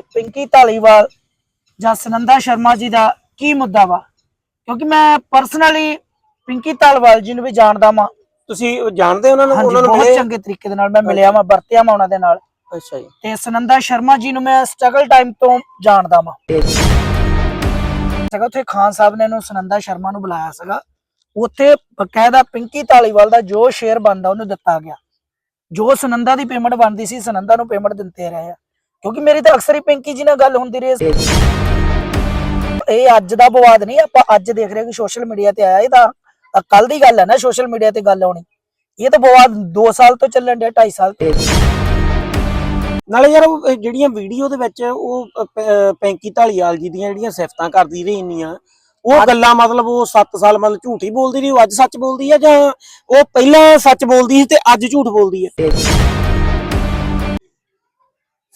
ਪਿੰਕੀ ਢਾਲੀਵਾਲ ਜਾਂ ਸੁਨੰਦਾ ਸ਼ਰਮਾ ਜੀ ਦਾ ਕੀ ਮੁੱਦਾ ਵਾ? ਕਿਉਂਕਿ ਮੈਂ ਪਰਸਨਲੀ ਪਿੰਕੀ ਢਾਲੀਵਾਲ ਜੀ ਨੂੰ ਵੀ ਜਾਣਦਾ ਵਾਂ। ਤੁਸੀਂ ਜਾਣਦੇ ਉਹਨਾਂ ਨੂੰ? ਉਹਨਾਂ ਨੂੰ ਬਹੁਤ ਚੰਗੇ ਤਰੀਕੇ ਦੇ ਨਾਲ ਮੈਂ ਮਿਲਿਆ ਵਾਂ ਵਰਤਿਆ ਵਾਂ ਉਹਨਾਂ ਦੇ ਨਾਲ। ਅੱਛਾ ਜੀ। ਤੇ ਸੁਨੰਦਾ ਸ਼ਰਮਾ ਜੀ ਨੂੰ ਮੈਂ ਸਟਰਗਲ ਟਾਈਮ ਤੋਂ ਜਾਣਦਾ ਵਾਂ। ਸਗਾ ਉੱਥੇ ਖਾਨ ਸਾਹਿਬ ਨੇ ਇਹਨੂੰ ਸੁਨੰਦਾ ਸ਼ਰਮਾ ਨੂੰ ਬੁਲਾਇਆ ਸੀਗਾ। ਉੱਥੇ ਬਕਾਇਦਾ ਪਿੰਕੀ ਢਾਲੀਵਾਲ ਦਾ ਜੋ ਸ਼ੇਅਰ ਬਣਦਾ ਉਹਨੂੰ ਦਿੱਤਾ ਗਿਆ। ਜੋ ਸੁਨੰਦਾ ਦੀ ਪੇਮੈਂਟ ਬਣਦੀ ਸੀ ਸੁਨੰਦਾ ਨੂੰ ਪੇਮੈਂਟ ਦਿੰਦੇ ਰਹੇ ਆ। ਕਿਉਂਕਿ ਮੇਰੀ ਤਾਂ ਅਕਸਰ ਹੀ ਪਿੰਕੀ ਜੀ ਨਾਲ ਗੱਲ ਹੁੰਦੀ ਰਹੀ ਇਹ ਅੱਜ ਦਾ ਵਿਵਾਦ ਨਹੀਂ ਆਪਾਂ ਅੱਜ ਦੇਖ ਰਹੇ ਕਿ ਸੋਸ਼ਲ ਮੀਡੀਆ ਤੇ ਆਇਆ ਇਹ ਤਾਂ ਕੱਲ ਦੀ ਗੱਲ ਹੈ ਨਾ ਸੋਸ਼ਲ ਮੀਡੀਆ ਤੇ ਗੱਲ ਆਉਣੀ। ਇਹ ਤਾਂ ਵਿਵਾਦ 2 ਸਾਲ ਤੋਂ ਚੱਲਣ ਡਿਆ 2.5 ਸਾਲ ਤੋਂ। ਨਾਲੇ ਯਾਰ ਉਹ ਜਿਹੜੀਆਂ ਵੀਡੀਓ ਦੇ ਵਿੱਚ ਉਹ ਪੈਂਕੀ ਢਾਲੀਵਾਲ ਜੀ ਦੀਆਂ ਜਿਹੜੀਆਂ ਸਿਫਤਾਂ ਕਰਦੀ ਰਹੀ ਇੰਨੀਆਂ ਉਹ ਗੱਲਾਂ ਮਤਲਬ ਉਹ 7 ਸਾਲ ਮਤਲਬ ਝੂਠ ਹੀ ਬੋਲਦੀ ਰਹੀ ਉਹ ਅੱਜ ਸੱਚ ਬੋਲਦੀ ਆ ਜਾਂ ਉਹ ਪਹਿਲਾਂ ਸੱਚ ਬੋਲਦੀ ਸੀ ਤੇ ਅੱਜ ਝੂਠ ਬੋਲਦੀ ਹੈ?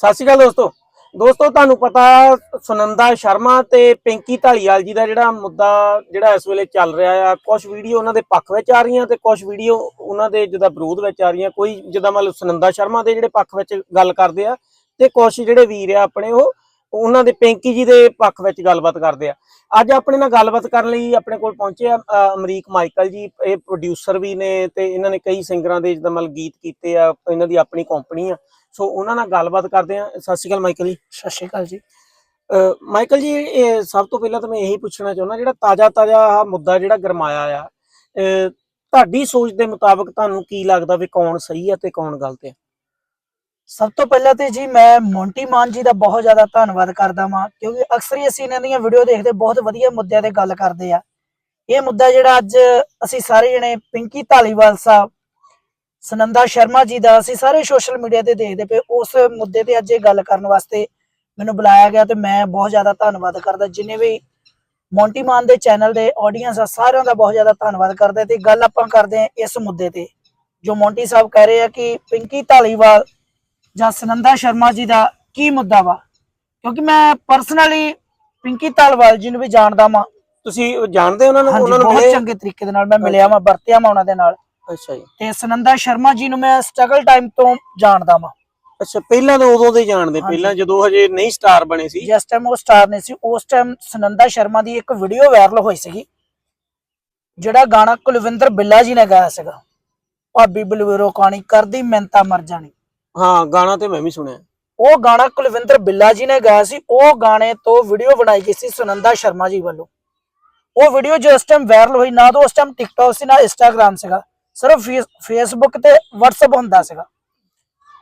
ਸਤਿ ਸ਼੍ਰੀ ਅਕਾਲ ਦੋਸਤੋ। ਦੋਸਤੋ, ਤੁਹਾਨੂੰ ਪਤਾ ਸੁਨੰਦਾ ਸ਼ਰਮਾ ਤੇ ਪਿੰਕੀ ਢਾਲੀਵਾਲ ਜੀ ਦਾ ਜਿਹੜਾ ਮੁੱਦਾ ਜਿਹੜਾ ਇਸ ਵੇਲੇ ਚੱਲ ਰਿਹਾ ਆ ਕੁਝ ਵੀਡੀਓ ਉਹਨਾਂ ਦੇ ਪੱਖ ਵਿੱਚ ਆ ਰਹੀਆਂ ਤੇ ਕੁਝ ਵੀਡੀਓ ਉਹਨਾਂ ਦੇ ਜਿਹਦਾ ਵਿਰੋਧ ਵਿੱਚ ਆ ਰਹੀਆਂ। ਕੋਈ ਜਿੱਦਾਂ ਮਤਲਬ ਸੁਨੰਦਾ ਸ਼ਰਮਾ ਦੇ ਜਿਹੜੇ ਪੱਖ ਵਿੱਚ ਗੱਲ ਕਰਦੇ ਆ ਤੇ ਕੁਝ ਜਿਹੜੇ ਵੀਰ ਆ ਆਪਣੇ, ਉਹ ਉਹਨਾਂ ਦੇ ਪਿੰਕੀ ਜੀ ਦੇ ਪੱਖ ਵਿੱਚ ਗੱਲਬਾਤ ਕਰਦੇ ਆ। ਅੱਜ ਆਪਣੇ ਨਾਲ ਗੱਲਬਾਤ ਕਰਨ ਲਈ ਆਪਣੇ ਕੋਲ ਪਹੁੰਚੇ ਆ ਅਮਰੀਕ ਮਾਈਕਲ ਜੀ। ਇਹ ਪ੍ਰੋਡਿਊਸਰ ਵੀ ਨੇ ਤੇ ਇਹਨਾਂ ਨੇ ਕਈ ਸਿੰਗਰਾਂ ਦੇ ਜਿੱਦਾਂ ਮਤਲਬ ਗੀਤ ਕੀਤੇ ਆ, ਇਹਨਾਂ ਦੀ ਆਪਣੀ ਕੰਪਨੀ ਆ। ਸੋ ਉਹਨਾਂ ਨਾਲ ਗੱਲਬਾਤ ਕਰਦੇ ਆ ਸਤਿ ਸ਼੍ਰੀ ਅਕਾਲ ਮਾਈਕਲ ਜੀ। ਸਤਿ ਸ਼੍ਰੀ ਅਕਾਲ ਜੀ। ਮਾਈਕਲ ਜੀ ਇਹ ਸਭ ਤੋਂ ਪਹਿਲਾਂ ਤਾਂ ਮੈਂ ਇਹੀ ਪੁੱਛਣਾ ਚਾਹੁੰਦਾ ਜਿਹੜਾ ਤਾਜ਼ਾ ਤਾਜ਼ਾ ਆਹ ਮੁੱਦਾ ਜਿਹੜਾ ਗਰਮਾਇਆ ਆ ਤੁਹਾਡੀ ਸੋਚ ਦੇ ਮੁਤਾਬਕ ਤੁਹਾਨੂੰ ਕੀ ਲੱਗਦਾ ਵੀ ਕੌਣ ਸਹੀ ਆ ਤੇ ਕੌਣ ਗਲਤ ਹੈ ਸਭ ਤੋਂ ਪਹਿਲਾਂ ਤੇ ਜੀ ਮੈਂ ਮੌਂਟੀ ਮਾਨ ਜੀ ਦਾ ਬਹੁਤ ਜ਼ਿਆਦਾ ਧੰਨਵਾਦ ਕਰਦਾ ਵਾਂ ਕਿਉਂਕਿ ਅਕਸਰ ਹੀ ਅਸੀਂ ਇਹਨਾਂ ਦੀਆਂ ਵੀਡੀਓ ਦੇਖਦੇ ਬਹੁਤ ਵਧੀਆ ਮੁੱਦਿਆਂ ਤੇ ਗੱਲ ਕਰਦੇ ਆ। ਇਹ ਮੁੱਦਾ ਜਿਹੜਾ ਅੱਜ ਅਸੀਂ ਸਾਰੇ ਜਣੇ ਪਿੰਕੀ ਢਾਲੀਵਾਲ ਸਾਹਿਬ ਸੁਨੰਦਾ ਸ਼ਰਮਾ ਜੀ ਦਾ ਅਸੀਂ ਸਾਰੇ ਸੋਸ਼ਲ ਮੀਡੀਆ ਤੇ ਦੇਖਦੇ ਪਏ ਉਸ ਮੁੱਦੇ ਤੇ ਅੱਜ ਇਹ ਗੱਲ ਕਰਨ ਵਾਸਤੇ ਮੈਨੂੰ ਬੁਲਾਇਆ ਗਿਆ ਤੇ ਮੈਂ ਬਹੁਤ ਜ਼ਿਆਦਾ ਧੰਨਵਾਦ ਕਰਦਾ। ਜਿਨੇ ਵੀ ਮੌਂਟੀ ਮਾਨ ਦੇ ਚੈਨਲ ਦੇ ਆਡੀਅנס ਆ ਸਾਰਿਆਂ ਦਾ ਬਹੁਤ ਜ਼ਿਆਦਾ ਧੰਨਵਾਦ ਕਰਦਾ ਤੇ ਗੱਲ ਆਪਾਂ ਕਰਦੇ ਹਾਂ ਇਸ ਮੁੱਦੇ ਤੇ ਜੋ ਮੌਂਟੀ ਸਾਹਿਬ ਕਹਿ ਰਹੇ ਆ ਕਿ ਪਿੰਕੀ ਢਾਲੀਵਾਲ ਜਾਂ ਸੁਨੰਦਾ ਸ਼ਰਮਾ ਜੀ ਦਾ ਕੀ ਮੁੱਦਾ ਵਾ? ਕਿਉਂਕਿ ਮੈਂ ਪਰਸਨਲੀ ਪਿੰਕੀ ਢਾਲੀਵਾਲ ਜੀ ਨੂੰ ਵੀ ਜਾਣਦਾ ਵਾਂ। ਤੁਸੀਂ ਜਾਣਦੇ ਉਹਨਾਂ ਨੂੰ? ਉਹਨਾਂ ਨੂੰ ਬਹੁਤ ਚੰਗੇ ਤਰੀਕੇ ਦੇ ਨਾਲ ਮੈਂ ਮਿਲਿਆ ਵਾਂ ਵਰਤਿਆ ਵਾਂ ਉਹਨਾਂ ਦੇ ਨਾਲ। ਅੱਛਾ ਜੀ। ਤੇ ਸੁਨੰਦਾ ਸ਼ਰਮਾ ਜੀ ਨੂੰ ਮੈਂ ਸਟਰਗਲ ਟਾਈਮ ਤੋਂ ਜਾਣਦਾ ਵਾਂ। ਅੱਛਾ ਪਹਿਲਾਂ ਤਾਂ ਉਦੋਂ ਦੇ ਜਾਣਦੇ। ਪਹਿਲਾਂ ਜਦੋਂ ਹਜੇ ਨਹੀਂ ਸਟਾਰ ਬਣੇ ਸੀ। ਜਿਸ ਟਾਈਮ ਉਹ ਸਟਾਰ ਨੇ ਸੀ ਉਸ ਟਾਈਮ ਸੁਨੰਦਾ ਸ਼ਰਮਾ ਦੀ ਇੱਕ ਵੀਡੀਓ ਵਾਇਰਲ ਹੋਈ ਸੀਗੀ ਜਿਹੜਾ ਗਾਣਾ ਕੁਲਵਿੰਦਰ ਬਿੱਲਾ ਜੀ ਨੇ ਗਾਇਆ ਸੀਗਾ। ਭਾਬੀ ਬਲਵੇਰੋ ਕਾਣੀ ਕਰਦੀ ਮਿੰਤਾ ਮਰ ਜਾਣੀ। ਹਾਂ ਗਾਣਾ ਤੇ ਮੈਂ ਵੀ ਸੁਣਿਆ। ਉਹ ਗਾਣਾ ਕੁਲਵਿੰਦਰ ਬਿੱਲਾ ਜੀ ਨੇ ਗਾਇਆ ਸੀ ਉਹ ਗਾਣੇ ਤੋਂ ਵੀਡੀਓ ਬਣਾਈ ਗਈ ਸੀ ਸੁਨੰਦਾ ਸ਼ਰਮਾ ਜੀ ਵੱਲੋਂ। ਉਹ ਵੀਡੀਓ ਜੋ ਉਸ ਟਾਈਮ ਵਾਇਰਲ ਹੋਈ ਨਾ ਤਾਂ ਉਸ ਟਾਈਮ ਟਿਕਟੌਕ ਸੀ ਨਾ ਇੰਸਟਾਗ੍ਰam ਸੀਗਾ। ਸਿਰਫ ਫੇਸਬੁੱਕ ਤੇ WhatsApp ਹੁੰਦਾ ਸੀਗਾ।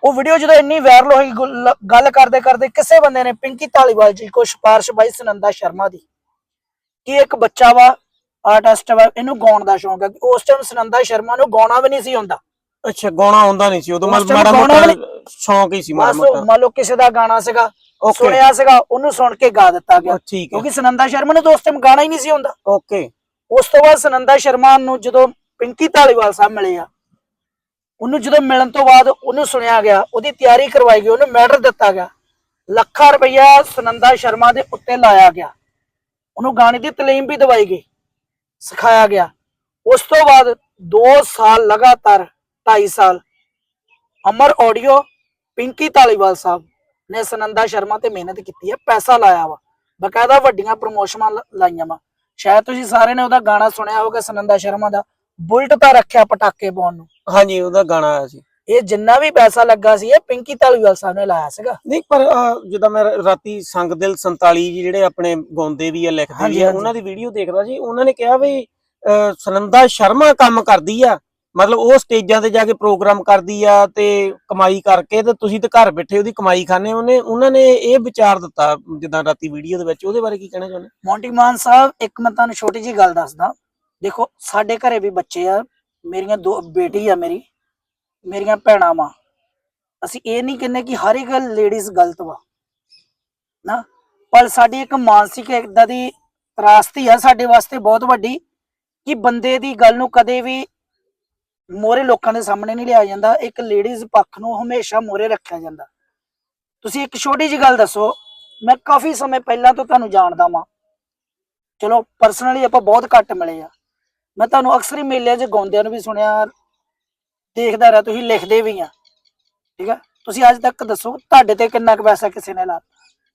ਉਹ ਵੀਡੀਓ ਜਦੋਂ ਇੰਨੀ ਵਾਇਰਲ ਹੋਈ ਗੁੱਲ- ਕਰਦੇ ਕਰਦੇ ਕਿਸੇ ਬੰਦੇ ਨੇ ਪਿੰਕੀ ਢਾਲੀਵਾਲ ਜੀ ਕੋ ਸਿਫਾਰਿਸ਼ ਪਾਈ ਸੁਨੰਦਾ ਸ਼ਰਮਾ ਦੀ ਕਿ ਇੱਕ ਬੱਚਾ ਵਾ ਆਰਟਿਸਟ ਵਾ ਇਹਨੂੰ ਗਾਉਣ ਦਾ ਸ਼ੌਂਕ ਹੈ। ਉਸ ਟਾਈਮ ਸੁਨੰਦਾ ਸ਼ਰਮਾ ਨੂੰ ਗਾਉਣਾ ਵੀ ਨਹੀਂ ਸੀ ਹੁੰਦਾ ਅੱਛਾ ਗਾਉਣਾ ਆਉਂਦਾ ਨਹੀਂ ਸੀ। ਉਦੋਂ ਮਾੜਾ ਮੋਟਾ ਸ਼ੌਂਕ ਹੀ ਸੀ ਮਾੜਾ ਮੋਟਾ। ਮੰਨ ਲਓ ਕਿਸੇ ਦਾ ਗਾਣਾ ਸੀਗਾ ਸੁਣਿਆ ਸੀਗਾ ਉਹਨੂੰ ਸੁਣ ਕੇ ਗਾ ਦਿੱਤਾ ਗਿਆ। ਕਿਉਂਕਿ ਸੁਨੰਦਾ ਸ਼ਰਮਾ ਨੂੰ ਤਾਂ ਉਸ ਟਾਈਮ ਗਾਣਾ ਹੀ ਨਹੀਂ ਸੀ ਹੁੰਦਾ ਓਕੇ ਉਸ ਤੋਂ ਬਾਅਦ ਸੁਨੰਦਾ ਸ਼ਰਮਾ ਨੂੰ ਜਦੋਂ ਪਿੰਕੀ ਢਾਲੀਵਾਲ ਸਾਹਿਬ ਮਿਲੇ ਆ। ਉਹਨੂੰ ਜਦੋਂ ਮਿਲਣ ਤੋਂ ਬਾਅਦ ਉਹਨੂੰ ਸੁਣਿਆ ਗਿਆ, ਉਹਦੀ ਤਿਆਰੀ ਕਰਵਾਈ ਗਈ, ਉਹਨੂੰ ਮੈਡਲ ਦਿੱਤਾ ਗਿਆ। ਲੱਖਾਂ ਰੁਪਇਆ ਸੁਨੰਦਾ ਸ਼ਰਮਾ ਦੇ ਉੱਤੇ ਲਾਇਆ ਗਿਆ। ਉਹਨੂੰ ਗਾਣੇ ਦੀ ਤਾਲੀਮ ਵੀ ਦਵਾਈ ਗਈ, ਸਿਖਾਇਆ ਗਿਆ। ਉਸ ਤੋਂ ਬਾਅਦ 2 ਸਾਲ ਲਗਾਤਾਰ 2.5 ਸਾਲ ਅਮਰ ਆਡੀਓ, ਪਿੰਕੀ ਢਾਲੀਵਾਲ ਸਾਹਿਬ ਨੇ ਸੁਨੰਦਾ ਸ਼ਰਮਾ ਤੇ ਮਿਹਨਤ ਕੀਤੀ ਹੈ, ਪੈਸਾ ਲਾਇਆ ਵਾ। ਬਕਾਇਦਾ ਵੱਡੀਆਂ ਪ੍ਰਮੋਸ਼ਨਾਂ ਲਾਈਆਂ ਵਾ। ਸ਼ਾਇਦ ਤੁਸੀਂ ਸਾਰੇ ਨੇ ਉਹਦਾ ਗਾਣਾ ਸੁਣਿਆ ਹੋਵੇਗਾ ਸੁਨੰਦਾ ਸ਼ਰਮਾ ਦਾ। ਬੁਲਟ ਤਾਂ ਰੱਖਿਆ ਪਟਾਕੇ ਪਾਉਣ ਨੂੰ। ਹਾਂਜੀ ਉਹਦਾ ਗਾਣਾ ਆਇਆ ਸੀ। ਇਹ ਜਿੰਨਾ ਵੀ ਪੈਸਾ ਲੱਗਾ ਸੀ ਇਹ ਪਿੰਕੀ ਢਾਲੀਵਾਲ ਸਾਹਿਬ ਨੇ ਲਾਇਆ ਸੀਗਾ। ਨਹੀਂ ਪਰ ਜਿੱਦਾਂ ਮੈਂ ਰਾਤੀ ਸੰਗ ਦਿਲ 47 ਜੀ ਜਿਹੜੇ ਆਪਣੇ ਗਾਉਂਦੇ ਵੀ ਆ ਲਿਖਦੇ ਵੀ ਆ। ਉਹਨਾਂ ਦੀ ਵੀਡੀਓ ਦੇਖਦਾ ਜੀ ਉਹਨਾਂ ਨੇ ਕਿਹਾ ਵੀ ਸੁਨੰਦਾ ਸ਼ਰਮਾ ਕੰਮ ਕਰਦੀ ਆ। ਮਤਲਬ ਉਹ ਸਟੇਜਾਂ ਤੇ ਜਾ ਕੇ ਪ੍ਰੋਗਰਾਮ ਕਰਦੀ ਆ ਤੇ ਕਮਾਈ ਕਰਕੇ ਤੇ ਤੁਸੀਂ ਤੇ ਘਰ ਬੈਠੇ ਉਹਦੀ ਕਮਾਈ ਖਾਣੇ ਉਹਨੇ ਉਹਨਾਂ ਨੇ ਇਹ ਵਿਚਾਰ ਦਿੱਤਾ ਜਿੱਦਾਂ ਰਾਤੀ ਵੀਡੀਓ ਦੇ ਵਿੱਚ। ਉਹਦੇ ਬਾਰੇ ਕੀ ਕਹਿਣਾ ਚਾਹੁੰਦੇ? ਮੌਂਟੀ ਮਾਨ ਸਾਹਿਬ ਇੱਕ ਮੈਂ ਤੁਹਾਨੂੰ ਛੋਟੀ ਜੀ ਗੱਲ ਦੱਸਦਾ। ਦੇਖੋ, ਸਾਡੇ ਘਰੇ ਵੀ ਬੱਚੇ ਆ, ਮੇਰੀਆਂ ਦੋ ਬੇਟੀ ਆ ਮੇਰੀ, ਮੇਰੀਆਂ ਭੈਣਾਂ ਵਾ। ਅਸੀਂ ਇਹ ਨਹੀਂ ਕਹਿੰਦੇ ਕਿ ਹਰ ਇੱਕ ਲੇਡੀਜ਼ ਗਲਤ ਵਾ, ਨਾ। ਪਰ ਸਾਡੀ ਇੱਕ ਮਾਨਸਿਕ ਇਦਾਂ ਦੀ ਤਰਾਸਤੀ ਆ ਸਾਡੇ ਵਾਸਤੇ ਬਹੁਤ ਵੱਡੀ, ਕਿ ਬੰਦੇ ਦੀ ਗੱਲ ਨੂੰ ਕਦੇ ਵੀ ਮੋਰੇ ਲੋਕਾਂ ਦੇ ਸਾਹਮਣੇ ਨਹੀਂ ਲਿਆ ਜਾਂਦਾ। ਇੱਕ ਲੇਡੀਜ਼ ਪੱਖ ਨੂੰ ਹਮੇਸ਼ਾ ਮੋਰੇ ਰੱਖਿਆ ਜਾਂਦਾ। ਤੁਸੀਂ ਇੱਕ ਛੋਟੀ ਜੀ ਗੱਲ ਦੱਸੋ, ਮੈਂ ਕਾਫੀ ਸਮੇਂ ਪਹਿਲਾਂ ਤੋਂ ਤੁਹਾਨੂੰ ਜਾਣਦਾ ਵਾਂ। ਚਲੋ ਪਰਸਨਲੀ ਆਪਾਂ ਬਹੁਤ ਘੱਟ ਮਿਲੇ ਆ। ਮੈਂ ਤੁਹਾਨੂੰ ਅਕਸਰ ਹੀ ਮੇਲਿਆਂ 'ਚ ਗਾਉਂਦਿਆਂ ਨੂੰ ਵੀ ਸੁਣਿਆ ਦੇਖਦਾ ਰਿਹਾ ਤੁਸੀਂ ਲਿਖਦੇ ਵੀ ਆ। ਠੀਕ ਆ? ਤੁਸੀਂ ਅੱਜ ਤੱਕ ਦੱਸੋ ਤੁਹਾਡੇ ਤੇ ਕਿੰਨਾ ਕੁ ਪੈਸਾ ਕਿਸੇ ਨੇ ਲਾਤਾ?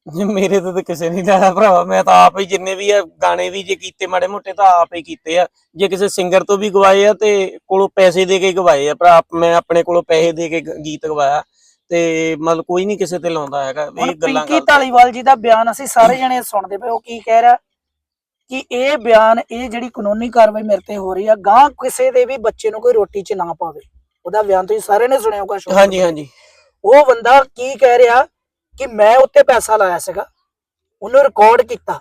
ਜੀ ਮੇਰੇ ਤੋਂ ਤਾਂ ਕਿਸੇ ਨਹੀਂ ਲਿਆ ਭਰਾਵਾ ਮੈਂ ਤਾਂ ਆਪ ਹੀ ਜਿੰਨੇ ਵੀ ਆ ਗਾਣੇ ਵੀ ਜੇ ਕੀਤੇ ਮਾੜੇ ਮੋਟੇ ਤਾਂ ਆਪ ਹੀ ਕੀਤੇ ਆ। ਜੇ ਕਿਸੇ ਸਿੰਗਰ ਤੋਂ ਵੀ ਗਵਾਏ ਆ ਤੇ ਕੋਲੋਂ ਪੈਸੇ ਦੇ ਕੇ ਗਵਾਏ ਆ ਭਰਾ ਮੈਂ ਆਪਣੇ ਕੋਲੋਂ ਪੈਸੇ ਦੇ ਕੇ ਗ- ਗੀਤ ਗਵਾਇਆ। ਤੇ ਮਤਲਬ ਕੋਈ ਨਹੀਂ ਕਿਸੇ ਤੇ ਲਾਉਂਦਾ ਹੈਗਾ ਹੁਣ ਇਹ ਗੱਲਾਂ ਪਿੰਕੀ ਕਰਦੇ ਢਾਲੀਵਾਲ ਜੀ ਦਾ ਬਿਆਨ ਅਸੀਂ ਸਾਰੇ ਜਣੇ ਸੁਣਦੇ ਪਏ ਉਹ ਕੀ ਕਹਿ ਰਿਹਾ? ਕਿ ਇਹ ਬਿਆਨ ਇਹ ਜਿਹੜੀ ਕਾਨੂੰਨੀ ਕਾਰਵਾਈ ਮੇਰੇ ਤੇ ਹੋ ਰਹੀ ਆ ਗਾਂ ਕਿਸੇ ਦੇ ਵੀ ਬੱਚੇ ਨੂੰ ਕੋਈ ਰੋਟੀ 'ਚ ਨਾ ਪਾਵੇ। ਉਹਦਾ ਬਿਆਨ ਤੁਸੀਂ ਸਾਰੇ ਨੇ ਸੁਣਿਆ ਹੋਗਾ ਸ਼ੋਅ ਹਾਂਜੀ ਹਾਂਜੀ। ਉਹ ਬੰਦਾ ਕੀ ਕਹਿ ਰਿਹਾ ਕਿ ਮੈਂ ਉੱਤੇ ਪੈਸਾ ਲਾਇਆ ਸੀਗਾ ਉਹਨੂੰ ਰਿਕਾਰਡ ਕੀਤਾ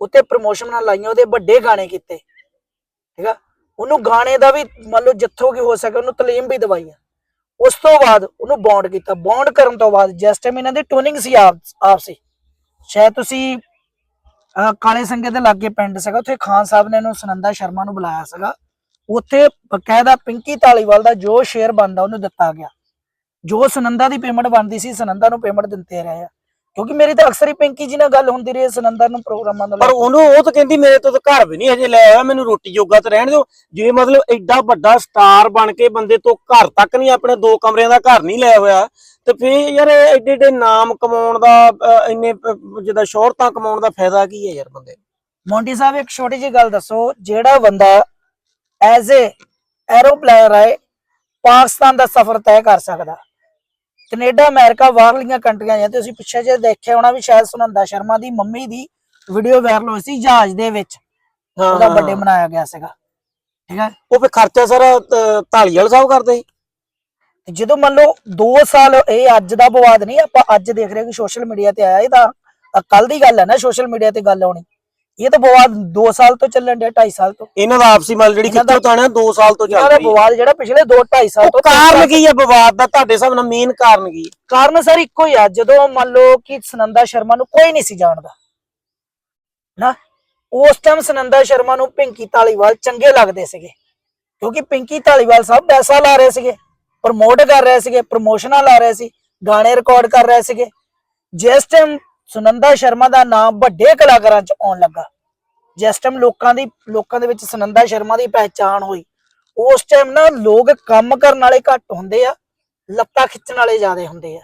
ਉੱਤੇ ਪ੍ਰਮੋਸ਼ਨਾਂ ਲਾਈਆਂ ਉਹਦੇ ਵੱਡੇ ਗਾਣੇ ਕੀਤੇ ਠੀਕ ਆ? ਉਹਨੂੰ ਗਾਣੇ ਦਾ ਵੀ ਮੰਨ ਲਓ ਜਿੱਥੋਂ ਕਿ ਹੋ ਸਕੇ ਉਹਨੂੰ ਤਾਲੀਮ ਵੀ ਦਵਾਈ ਆ ਉਸ ਤੋਂ ਬਾਅਦ ਉਹਨੂੰ ਬੌਂਡ ਕੀਤਾ। ਬੌਂਡ ਕਰਨ ਤੋਂ ਬਾਅਦ ਜਿਸ ਟਾਈਮ ਇਹਨਾਂ ਦੀ ਟੂਨਿੰਗ ਸੀ ਆਪ ਆਪਸੀ ਸ਼ਾਇਦ ਤੁਸੀਂ ਕਾਲੇ ਸੰਗੇ ਦੇ ਲਾਗੇ ਪਿੰਡ ਸੀਗਾ, ਉੱਥੇ ਖਾਨ ਸਾਹਿਬ ਨੇ ਇਹਨੂੰ ਸੁਨੰਦਾ ਸ਼ਰਮਾ ਨੂੰ ਬੁਲਾਇਆ ਸੀਗਾ। ਉੱਥੇ ਬਕਾਇਦਾ ਪਿੰਕੀ ਢਾਲੀਵਾਲ ਦਾ ਜੋ ਸ਼ੇਅਰ ਬਣਦਾ ਉਹਨੂੰ ਦਿੱਤਾ ਗਿਆ। ਜੋ ਸੁਨੰਦਾ ਦੀ ਪੇਮੈਂਟ ਬਣਦੀ ਸੀ, ਸੁਨੰਦਾ ਨੂੰ ਪੇਮੈਂਟ ਦਿੰਦੇ ਰਹੇ ਆ। ਕਿਉਂਕਿ ਮੇਰੀ ਤਾਂ ਅਕਸਰ ਹੀ ਪਿੰਕੀ ਜੀ ਨਾਲ ਗੱਲ ਹੁੰਦੀ ਰਹੀ ਹੈ ਸੁਨੰਦਾ ਨੂੰ ਪ੍ਰੋਗਰਾਮਾਂ ਦਾ ਪਰ ਉਹਨੂੰ ਉਹ ਤਾਂ ਕਹਿੰਦੀ ਮੇਰੇ ਤੋਂ ਤਾਂ ਘਰ ਵੀ ਨਹੀਂ ਹਜੇ ਲੈ ਆਇਆ ਮੈਨੂੰ ਰੋਟੀ ਜੋਗਾ ਤੇ ਰਹਿਣ ਦਿਓ ਜੇ ਮਤਲਬ ਐਡਾ ਵੱਡਾ ਸਟਾਰ ਬਣ ਕੇ ਬੰਦੇ ਤੋਂ ਘਰ ਤੱਕ ਨਹੀਂ ਆਪਣੇ ਦੋ ਕਮਰਿਆਂ ਦਾ ਘਰ ਨਹੀਂ ਲਿਆ ਹੋਇਆ ਤੇ ਫੇਰ ਯਾਰ ਐਡੇ ਐਡੇ ਨਾਮ ਕਮਾਉਣ ਦਾ ਇੰਨੇ ਅਹ, ਜਿੱਦਾਂ ਸ਼ੋਹਰਤਾਂ ਕਮਾਉਣ ਦਾ ਫਾਇਦਾ ਕੀ ਹੈ ਯਾਰ ਬੰਦੇ ਨੂੰ? ਮੌਂਟੀ ਸਾਹਿਬ ਇੱਕ ਛੋਟੀ ਜਿਹੀ ਗੱਲ ਦੱਸੋ ਜਿਹੜਾ ਬੰਦਾ ਐਜ਼ ਏ ਐਰੋਪਲੇਨ ਰਾਏ ਪਾਕਿਸਤਾਨ ਦਾ ਸਫ਼ਰ ਤੈਅ ਕਰ ਸਕਦਾ ਕੈਨੇਡਾ ਅਮਰੀਕਾ ਬਾਹਰਲੀਆਂ ਕੰਟਰੀਆਂ ਜਾਂ ਤੁਸੀਂ ਪਿੱਛੇ ਜੇ ਦੇਖਿਆ ਹੋਣਾ ਵੀ ਸ਼ਾਇਦ ਸੁਨੰਦਾ ਸ਼ਰਮਾ ਦੀ ਮੰਮੀ ਦੀ ਵੀਡੀਓ ਵਾਇਰਲ ਹੋਈ ਸੀ ਜਹਾਜ਼ ਦੇ ਵਿੱਚ। ਹਾਂ ਉਹਦਾ ਹਾਂ। ਮਨਾਇਆ ਗਿਆ ਸੀਗਾ। ਠੀਕ ਹੈ? ਉਹ ਫੇ ਖਰਚਾ ਸਾਰਾ ਢਾਲੀਵਾਲ ਸਾਹਿਬ ਕਰਦੇ ਸੀ? ਜਦੋਂ ਮੰਨ ਲਓ 2 ਸਾਲ ਇਹ ਅੱਜ ਦਾ ਵਿਵਾਦ ਨਹੀਂ ਆਪਾਂ ਅੱਜ ਦੇਖ ਰਹੇ ਕਿ ਸੋਸ਼ਲ ਮੀਡੀਆ ਤੇ ਆਇਆ ਇਹ ਤਾਂ ਕੱਲ ਦੀ ਗੱਲ ਹੈ ਨਾ ਸੋਸ਼ਲ ਮੀਡੀਆ ਤੇ ਗੱਲ ਆਉਣੀ ਇਹ ਤਾਂ ਵਿਵਾਦ 2 ਸਾਲ ਤੋਂ ਚੱਲਣ ਡਿਆ 2.5 ਸਾਲ ਤੋਂ। ਇਹਨਾਂ ਦਾ ਆਪਸੀ ਮਲ ਜਿਹੜੀ ਖਿੱਚੋ ਤਾਣਾ 2 ਸਾਲ ਤੋਂ ਚੱਲ ਰਹੀ ਹੈ। ਵਿਵਾਦ ਜਿਹੜਾ ਪਿਛਲੇ 2 2.5 ਸਾਲ ਤੋਂ ਕਾਰਨ ਕੀ ਹੈ ਵਿਵਾਦ ਦਾ? ਤੁਹਾਡੇ ਹਿਸਾਬ ਨਾਲ ਮੇਨ ਕਾਰਨ ਕੀ ਹੈ? ਕਾਰਨ ਸਰ ਇੱਕੋ ਹੀ ਆ ਜਦੋਂ ਮੰਨ ਲਓ ਕਿ ਸੁਨੰਦਾ ਸ਼ਰਮਾ ਨੂੰ ਕੋਈ ਨਹੀਂ ਸੀ ਜਾਣਦਾ ਨਾ ਉਸ ਟਾਈਮ ਸੁਨੰਦਾ ਸ਼ਰਮਾ ਨੂੰ ਪਿੰਕੀ ਧਾਲੀਵਾਲ ਚੰਗੇ ਲੱਗਦੇ ਸੀਗੇ ਕਿਉਂਕਿ ਪਿੰਕੀ ਧਾਲੀਵਾਲ ਸਾਹਿਬ ਪੈਸਾ ਲਾ ਰਹੇ ਸੀਗੇ ਪ੍ਰਮੋਟ ਕਰ ਰਹੇ ਸੀਗੇ ਪ੍ਰਮੋਸ਼ਨਾਂ ਲਾ ਰਹੇ ਸੀ ਗਾਣੇ ਰਿਕਾਰਡ ਕਰ ਰਹੇ ਸੀਗੇ। ਜਿਸ ਟਾਈਮ ਸੁਨੰਦਾ ਸ਼ਰਮਾ ਦਾ ਨਾਮ ਵੱਡੇ ਕਲਾਕਾਰਾਂ ਚ ਆਉਣ ਲੱਗਾ। ਜਿਸ ਟਾਈਮ ਲੋਕਾਂ ਦੀ, ਲੋਕਾਂ ਦੇ ਵਿੱਚ ਸੁਨੰਦਾ ਸ਼ਰਮਾ ਦੀ ਪਹਿਚਾਣ ਹੋਈ, ਉਸ ਟਾਈਮ ਨਾ ਲੋਕ ਕੰਮ ਕਰਨ ਵਾਲੇ ਘੱਟ ਹੁੰਦੇ ਆ, ਲੱਤਾਂ ਖਿੱਚਣ ਵਾਲੇ ਜ਼ਿਆਦਾ ਹੁੰਦੇ ਆ।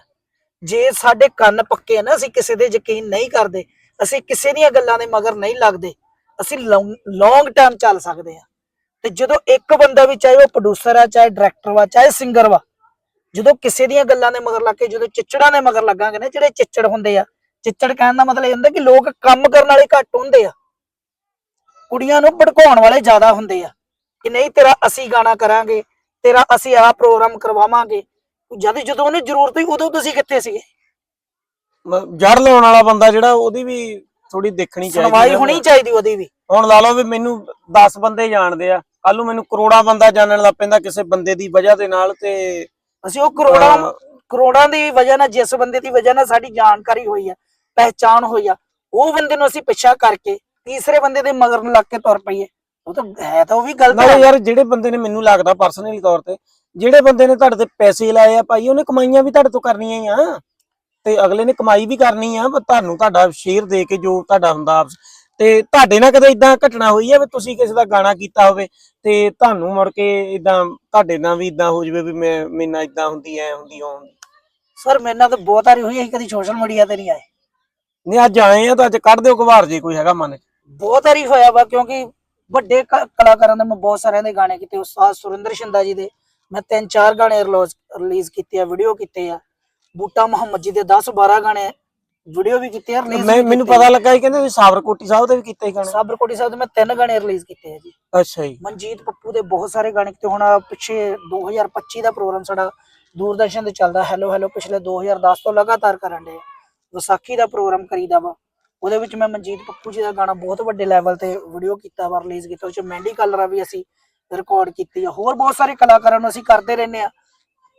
ਜੇ ਸਾਡੇ ਕੰਨ ਪੱਕੇ ਆ ਨਾ, ਅਸੀਂ ਕਿਸੇ ਦੇ ਯਕੀਨ ਨਹੀਂ ਕਰਦੇ, ਅਸੀਂ ਕਿਸੇ ਦੀਆਂ ਗੱਲਾਂ ਦੇ ਮਗਰ ਨਹੀਂ ਲੱਗਦੇ, ਅਸੀਂ ਲੌਂਗ ਟਰਮ ਚੱਲ ਸਕਦੇ ਆ। ਤੇ ਜਦੋਂ ਇੱਕ ਬੰਦਾ ਵੀ ਚਾਹੇ ਉਹ ਪ੍ਰੋਡਿਊਸਰ ਆ, ਚਾਹੇ ਡਾਇਰੈਕਟਰ ਵਾ, ਚਾਹੇ ਸਿੰਗਰ ਵਾ, ਜਦੋਂ ਕਿਸੇ ਦੀਆਂ ਗੱਲਾਂ ਦੇ ਮਗਰ ਲੱਗ ਕੇ, ਜਦੋਂ ਚਿੱਚੜਾਂ ਦੇ ਮਗਰ ਲੱਗਾਂਗੇ ਨਾ, ਜਿਹੜੇ ਚਿੱਚੜ ਹੁੰਦੇ ਆ ਚਿੱਚੜ ਕਹਿਣ ਦਾ ਮਤਲਬ ਇਹ ਹੁੰਦਾ ਕਿ ਲੋਕ ਕੰਮ ਕਰਨ ਵਾਲੇ ਘੱਟ ਹੁੰਦੇ ਆ। ਕੁੜੀਆਂ ਨੂੰ ਭੜਕਾਉਣ ਵਾਲੇ ਜ਼ਿਆਦਾ ਹੁੰਦੇ ਆ। ਕਿ ਨਹੀਂ ਤੇਰਾ ਅਸੀਂ ਗਾਣਾ ਕਰਾਂਗੇ ਤੇਰਾ ਅਸੀਂ ਆਹ ਪ੍ਰੋਗਰਾਮ ਕਰਵਾਵਾਂਗੇ। ਜਦ ਜਦੋਂ ਉਹਨੂੰ ਜ਼ਰੂਰਤ ਹੋਈ ਉਦੋਂ ਤੁਸੀਂ ਕਿੱਥੇ ਸੀਗੇ? ਜੜ ਲਾਉਣ ਵਾਲਾ ਬੰਦਾ ਜਿਹੜਾ ਉਹਦੀ ਵੀ ਥੋੜੀ ਦੇਖਣੀ ਚਾਹੀਦੀ ਸੁਣਵਾਈ ਹੈ। ਹੋਣੀ ਚਾਹੀਦੀ ਉਹਦੀ ਵੀ। ਹੁਣ ਲਾ ਲਓ ਵੀ ਮੈਨੂੰ 10 ਬੰਦੇ ਜਾਣਦੇ ਆ। ਕੱਲ ਨੂੰ ਮੈਨੂੰ ਕਰੋੜਾਂ ਬੰਦਾ ਜਾਣਨ ਲੱਗ ਪੈਂਦਾ ਕਿਸੇ ਬੰਦੇ ਦੀ ਵਜ੍ਹਾ ਦੇ ਨਾਲ ਤੇ ਅਸੀਂ ਉਹ ਕਰੋੜਾਂ ਕਰੋੜਾਂ ਦੀ ਵਜ੍ਹਾ ਨਾਲ ਜਿਸ ਬੰਦੇ ਦੀ ਵਜ੍ਹਾ ਨਾਲ ਸਾਡੀ ਜਾਣਕਾਰੀ ਹੋਈ ਆ। ਪਹਿਚਾਣ ਹੋਈ ਆ ਉਹ ਬੰਦੇ ਨੂੰ ਅਸੀਂ ਪਿੱਛਾ ਕਰਕੇ ਤੀਸਰੇ ਬੰਦੇ ਦੇ ਮਗਰ ਨੂੰ ਲੱਗ ਕੇ ਤੁਰ ਪਈਏ। ਉਹ ਤਾਂ ਹੈ ਤਾਂ ਉਹ ਵੀ ਗਲਤ ਹੈ। ਯਾਰ ਜਿਹੜੇ ਬੰਦੇ ਨੇ ਮੈਨੂੰ ਲੱਗਦਾ ਪਰਸਨਲੀ ਤੌਰ ਤੇ ਜਿਹੜੇ ਬੰਦੇ ਨੇ ਤੁਹਾਡੇ ਤੇ ਪੈਸੇ ਲਾਏ ਆ ਭਾਈ ਉਹਨੇ ਕਮਾਈਆਂ ਵੀ ਤੁਹਾਡੇ ਤੋਂ ਕਰਨੀਆਂ ਹੀ ਆ। ਤੇ ਅਗਲੇ ਨੇ ਕਮਾਈ ਵੀ ਕਰਨੀ ਆ ਪਰ ਤੁਹਾਨੂੰ ਤੁਹਾਡਾ ਸ਼ੇਅਰ ਦੇ ਕੇ ਜੋ ਤੁਹਾਡਾ ਹੁੰਦਾ ਆਪਸ ਤੇ ਤੁਹਾਡੇ ਨਾਲ ਕਦੇ ਇਦਾਂ ਘਟਨਾ ਹੋਈ ਹੈ ਵੀ ਤੁਸੀਂ ਕਿਸੇ ਦਾ ਗਾਣਾ ਕੀਤਾ ਹੋਵੇ ਤੇ ਤੁਹਾਨੂੰ ਮੁੜ ਕੇ ਇਦਾਂ ਤੁਹਾਡੇ ਨਾਲ ਵੀ ਇਦਾਂ ਹੋ ਜਾਵੇ ਵੀ ਮੈਂ ਮੇਰੇ ਨਾਲ ਇਦਾਂ ਹੁੰਦੀ ਐ ਹੁੰਦੀ ਹੁੰਦੀ। ਸਰ ਮੇਰੇ ਨਾਲ ਤਾਂ ਬਹੁਤ ਵਾਰੀ ਹੋਈ ਅਸੀਂ ਕਦੀ ਸੋਸ਼ਲ ਮੀਡੀਆ ਤੇ ਨਹੀਂ ਆਏ। ਨਹੀਂ ਅੱਜ ਆਏ ਆ ਤਾਂ ਅੱਜ ਕੱਢ ਦਿਓ ਘਵਾਰ ਜੇ ਕੋਈ ਹੈਗਾ ਮਨ ਚ। ਬਹੁਤ ਵਾਰੀ ਹੋਇਆ ਵਾ ਕਿਉਂਕਿ ਵੱਡੇ ਕ- ਕਲਾਕਾਰਾਂ ਦੇ ਮੈਂ ਬਹੁਤ ਸਾਰਿਆਂ ਦੇ ਗਾਣੇ ਕੀਤੇ ਉਸਤਾਦ ਸੁਰਿੰਦਰ ਸ਼ਿੰਦਾ ਜੀ ਦੇ। ਮੈਂ ਤਿੰਨ ਚਾਰ ਗਾਣੇ ਰਿਲੀਜ਼ ਕੀਤੇ ਆ ਵੀਡੀਓ ਕੀਤੇ ਆ। ਬੂਟਾ ਮੁਹੰਮਦ ਜੀ ਦੇ 10 12 ਗਾਣੇ ਵੀਡੀਓ ਵੀ ਕੀਤੇ ਆ ਰਿਲੀਜ਼ ਮੈਂ ਮੈਨੂੰ ਪਤਾ ਲੱਗਾ ਸੀ ਕਹਿੰਦੇ ਤੁਸੀਂ ਸਾਬਰਕੋਟੀ ਸਾਹਿਬ ਤੇ ਵੀ ਕੀਤਾ ਗਾਣਾ। ਸਾਬਰਕੋਟੀ ਸਾਹਿਬ ਦੇ ਮੈਂ ਤਿੰਨ ਗਾਣੇ ਰਿਲੀਜ਼ ਕੀਤੇ ਆ ਜੀ। ਅੱਛਾ ਜੀ। ਮਨਜੀਤ ਪੱਪੂ ਦੇ ਬਹੁਤ ਸਾਰੇ ਗਾਣੇ ਕੀਤੇ ਹੁਣ ਆਹ ਪਿੱਛੇ 2025 ਦਾ ਪ੍ਰੋਗਰਾਮ ਸਾਡਾ ਦੂਰਦਰਸ਼ਨ ਤੇ ਚੱਲਦਾ ਹੈਲੋ ਹੈਲੋ ਪਿਛਲੇ 2010 ਤੋਂ ਲਗਾਤਾਰ ਕਰਨ ਦੇ ਵਿਸਾਖੀ ਦਾ ਪ੍ਰੋਗਰਾਮ ਕਰੀਦਾ ਵਾ। ਉਹਦੇ ਵਿੱਚ ਮੈਂ ਮਨਜੀਤ ਪੱਪੂ ਜੀ ਦਾ ਗਾਣਾ ਬਹੁਤ ਵੱਡੇ ਲੈਵਲ ਤੇ ਵੀਡੀਓ ਕੀਤਾ ਵਾ ਰਿਲੀਜ਼ ਕੀਤਾ, ਉਹ ਚ ਮਹਿੰਦੀ ਕਲਰਾ ਵੀ ਅਸੀਂ ਰਿਕਾਰਡ ਕੀਤੀ ਆ। ਹੋਰ ਬਹੁਤ ਸਾਰੇ ਕਲਾਕਾਰਾਂ ਨੂੰ ਅਸੀਂ ਕਰਦੇ ਰਹਿੰਦੇ ਆ।